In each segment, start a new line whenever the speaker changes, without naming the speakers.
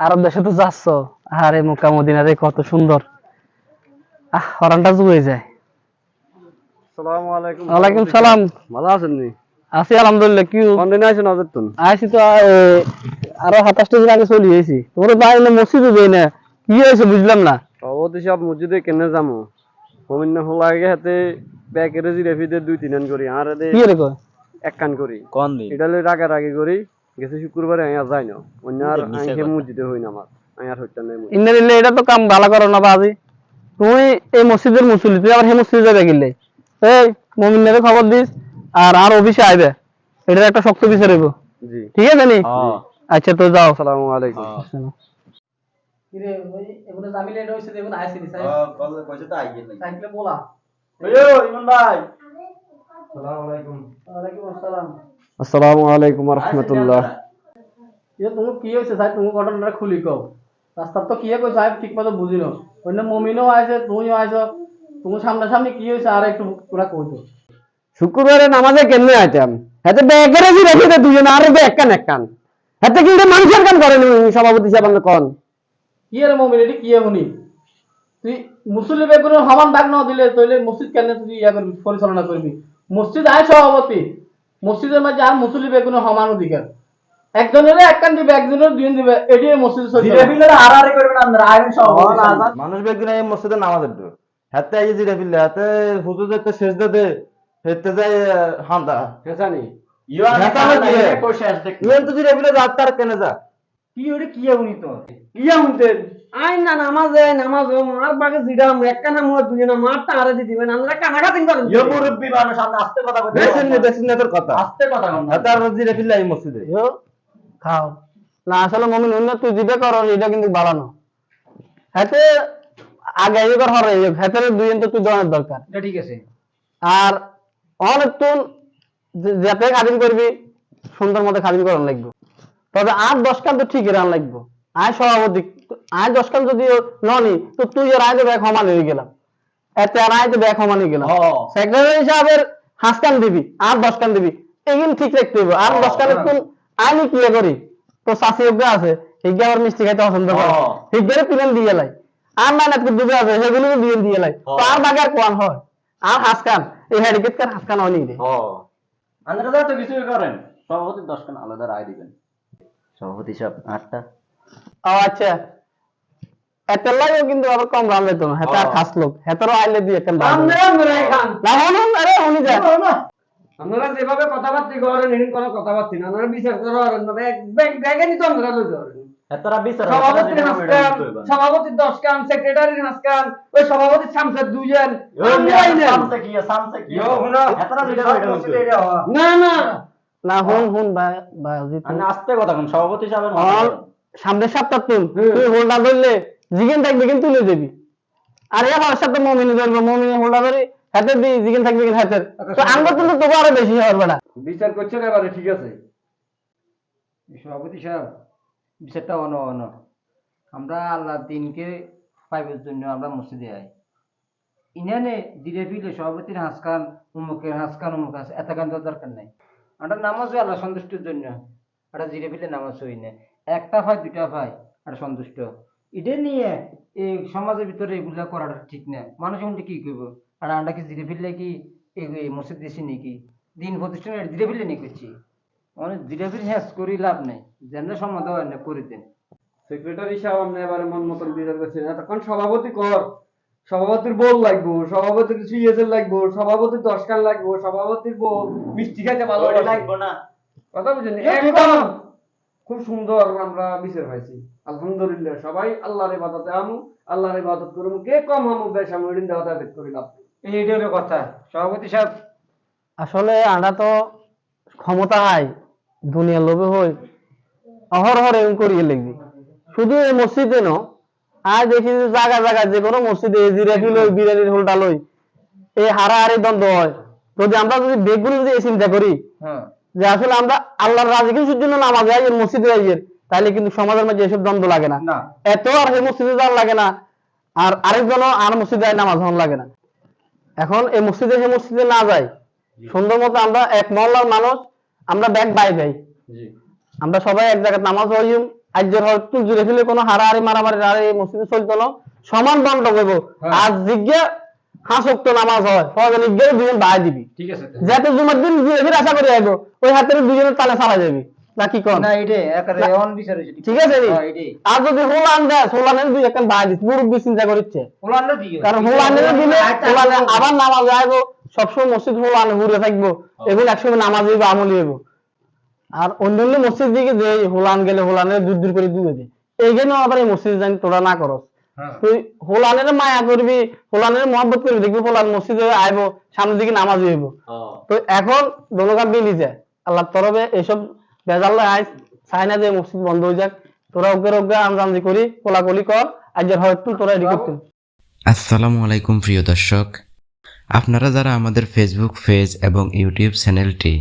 আরব দেশে তো যাচ্ছ? আরে মক্কা মদিনা রে কত সুন্দর। আহ হরানটা জুয়ে যায়।
আসসালামু আলাইকুম।
ওয়ালাইকুম সালাম।
ভালো আছেন নি?
আছি আলহামদুলিল্লাহ কি
কোন দিন আছেন ওদের তুন
তো আরও সাতাশটা দিন আগে চলে তোর মসজিদে যাই না। কি হয়েছে বুঝলাম না।
অবধি সব মসজিদে কেনে যামু? হলাগে হাতে জিরেফিতে দুই তিন করি আর এক কান করি।
কোন দিন?
এটা লই রাগা করি। গেছে শুক্রবারে আমি আর যাই না। অন্য আর আইকে মসজিদে হই না আমার। আর হইতে নাই
ইল্লে এটা তো কাম ভালো করো না বাজি। তুই এই মসজিদের মুসল্লি তুই আবার সেই মসজিদে যাবে গেলে এই মমিনের খবর দিস আর আর অফিসে আইবে। এটার একটা শক্ত বিচার হইব।
জি।
ঠিক আছে নি?
হ্যাঁ
আচ্ছা তো যাও।
আসসালামু আলাইকুম। আসসালামু। আলাইকুম। আসসালামু আলাইকুম রহমতুল্লাহ
আচ্ছা, তুমি কি হয়েছে সাহেব? তুমি ঘটনাটা খুলি কও। রাস্তা তো কিয়ে কইছো সাহেব ঠিক মতো বুঝিল অন্য মমিনও আছে তুমিও আইছো। তুমি সামনাসামনি কি হয়েছে? আর একটু পুরা কই কইতো
শুক্রবারে নামাজে কেমনে আইতাম? হাতে ব্যাগের আজি রেখে দে দুজন আর ব্যাগ কান এক কান হাতে কি মানুষের কান করেন সভাপতি সাহেব আপনি কন।
কি এর মমিন এটি কি হুনি তুই মুসলিম বেগুনের সমান ডাক না দিলে তইলে মসজিদ কেন তুই ইয়া করবি পরিচালনা করবি? মসজিদ আয় সভাপতি। মসজিদের মাঝে আর মুসলি বেগুন সমান অধিকার। একজনের এক কান দিবে একজনের দুই দিবে এটি মসজিদ
মানুষ ব্যক্তি এই মসজিদে নামাজ একটু হাতে আই জিরে হাতে হুজুর যেতে শেষ দে হেতে যায় হান্দা
হেসানি
ইয়েন তো জিরে রাত তার কেনে যা
ইয়া হুনতেন আই না নামাজে নামাজ মার বাগে জিরাম একটা না মোর দুজনা মার তারে দি দিবেন। আমরা করেন।
ইয়ে মুরব্বি মানুষ আমরা আস্তে কথা না না তোর কথা।
আস্তে কথা কন
হাতে আর জিরে ফিরলে এই মসজিদে।
খাও। না আসলে মমিন অন্য তুই যেটা কর এটা কিন্তু বাড়ানো হাতে আগে এই কর হরে হাতে দুই তো তুই জনের দরকার।
ঠিক আছে।
আর অনেক তুন যাতে খাদিম করবি সুন্দর মতো খাদিম করার লাগবে। তবে আট দশ কান তো ঠিকই রান লাগবো। আয় সভাপতি আয় দশ কান যদি ননি তো তুই আর আয় তো ব্যাগ সমান হয়ে গেলাম। এতে আর আয় তো ব্যাগ সমান হয়ে গেলাম। সেক্রেটারি হিসাবের হাঁস কান দিবি আর দশ কান দিবি এগুলো ঠিক রাখতে হবে আর দশ কানের তুই আইনি কি করি? তো চাষি অজ্ঞা আছে হিজ্ঞা আবার মিষ্টি খাইতে পছন্দ করে। হিজ্ঞারে পিলেন দিয়ে লাই। আর না নাটকে দুবে আছে সেগুলো দিয়ে দিয়ে লাই। তো আর বাগে আর কোয়ান হয়। আর হাঁস কান এই হ্যাডিকেট কার হাঁস কান হয়নি রে।
আপনারা তো কিছুই করেন। সভাপতি দশ খান আলাদা রায় দিবেন। সভাপতি সব আটটা।
ও আচ্ছা। এতের লাগেও কিন্তু আবার কম রান লেতো না। হেতে খাস লোক। হেতেরও আইলে দিয়ে একটা দাম না হনুন আরে উনি যায়
আপনারা যেভাবে কথাবার্তা করেন এরকম কোনো কথাবার্তা না। আপনারা বিচার করেন না। ব্যাগে নিতে আপনারা লই যাবেন
এতরা বিচার
সভাপতির হাসকান সভাপতির দশ কান সেক্রেটারির ওই সভাপতির সামসার দুইজন। আমরাই নেন। না না।
না হুন হুন ভাই
আস্তে কথা কোন সভাপতি সাহেবের
অল সামনের সপ্তাহ তুই তুই হোল্ডার ধরলে জিগেন থাকবে কিন্তু তুলে দিবি। আর এ আমার সাথে মমিনি ধরবো মমিনি হোল্ডার ধরে হাতে দি জিগেন থাকবে কিন্তু হাতের তো আমরা কিন্তু তোকে আরও বেশি হওয়ার বেড়া
বিচার করছেন এবারে ঠিক আছে? সভাপতি সাহেব বিচারটা অন অন। আমরা আল্লাহ দিনকে পাইবার জন্য আমরা মসজিদে আই। ইনানে দিলে ফিলে সভাপতির হাসকান উমুকের হাসকান উমুক হাস এত দরকার নাই। আমরা নামাজ হই আল্লাহ সন্তুষ্টির জন্য। আমরা জিরে ফিলে নামাজ হই না। একটা ভাই দুটা ভাই, আর সন্তুষ্ট। এটা নিয়ে এই সমাজের ভিতরে এগুলা করাটা ঠিক না। মানুষ এখন কি করব? আর আমরা কি জিরে ফিরলে কি এই- মসজিদ দেশি নাকি? দিন প্রতিষ্ঠানে জিরে ফিরলে নিয়ে করছি। অনেক জিরে ফিরে হ্যাঁ করি লাভ নেই। যেন সম্মত হয় না, করে দেন। সেক্রেটারি সাহেব, আপনি এবারে মন মতন বিচার করছেন। তখন সভাপতি কর। সভাপতির বউ লাগবো সভাপতির সিএসএল লাগবো সভাপতির দশ কান লাগবো সভাপতির বউ মিষ্টি খাইতে ভালো লাগবে
না।
কথা বুঝেন? একদম খুব সুন্দর আমরা বিচার পাইছি। আলহামদুলিল্লাহ সবাই আল্লাহর ইবাদতে আমু আল্লাহর ইবাদত করুম। কে কম আমু বেশ আমু এদিন দেওয়া তাদের করি লাভ এইটা হলো কথা। সভাপতি সাহেব।
আসলে আমরা তো ক্ষমতা হাই দুনিয়ার লোভে হই অহরহর এরকম করিয়ে লিখবি শুধু এই মসজিদে ন আজ দেখি যে জায়গা জায়গা যে কোনো মসজিদে জিরাফি লই বিরিয়ানির হোলটা লই এই হারাহারি দ্বন্দ্ব হয়। যদি আমরা যদি বেগগুলো যদি এই চিন্তা করি
হ্যাঁ।
যে আসলে আমরা আল্লাহর রাজি কিছুর জন্য নামাজ যাই মসজিদে যাই তাহলে কিন্তু সমাজের মাঝে এসব দ্বন্দ্ব লাগে না।
না।
এত আর সেই মসজিদে যাওয়ার লাগে না আর আরেকজনও আর মসজিদে নামাজ হন লাগে না। এখন এই মসজিদে সেই মসজিদে না যাই সুন্দর মতো আমরা এক মহল্লার মানুষ আমরা ব্যাগ বাই যাই। আমরা সবাই এক জায়গায় নামাজ হইম আজ্যের হয়তো জুড়ে ফেলে কোনো হারাহারি মারামারি আর এই মসজিদে চলতো না। সমান বন্ধ করব
হ্যাঁ।
আর জিজ্ঞে হাঁস উক্ত নামাজ হয়। ফজর ইজ্ঞে দুজন বাই দিবি।
ঠিক আছে।
যাতে জুমার দিন জুড়ে ফিরে আশা করি আইবো। ওই হাতের দুজনের তালে চালা যাবি। নাকি কন?
না এটাই একেবারে অন বিচার হয়েছে
ঠিক আছে নি?
হ্যাঁ,
আর যদি হোলান দেয় হোলানের দুই একটা বাই দিস। মুরব্বী চিন্তা করছে
ওলান্ডা ঠিক আছে।
কারণ হোলানের দিলে
আচ্ছা,
হোলানে আবার নামাজ আইবো। সবসময় মসজিদ হোলানে ঘুরে থাকব। এগুলো একসময় নামাজ হইবো আমল হইবো। আর অন্য অন্য মসজিদ দিকে যে হোলান গেলে হোলানের দূর দূর করে দুয়ে দে। এইখানেও আবার এই মসজিদ জানি তোরা না করস।
হ্যাঁ।
তুই হোলানের মায়া করবি হোলানের মহব্বত করবি দেখবি হোলান মসজিদে আইবো সামনের দিকে নামাজ হইবো। তো এখন দোলকা বিলি যায়। আল্লাহ তরফে এইসব বেজাল আইস চাই না যে মসজিদ বন্ধ হয়ে যাক। তোরা ওকে ওকে আমজামজি করি কোলাকুলি কর আজের হয়তো তোরা এডি করতে
আসসালামু আলাইকুম প্রিয় দর্শক। আপনারা যারা আমাদের ফেসবুক পেজ এবং ইউটিউব চ্যানেলটি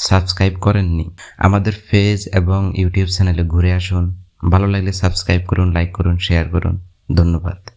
সাবস্ক্রাইব করেননি। আমাদের পেজ এবং ইউটিউব চ্যানেলে ঘুরে আসুন। ভালো লাগলে সাবস্ক্রাইব করুন লাইক করুন শেয়ার করুন। ধন্যবাদ।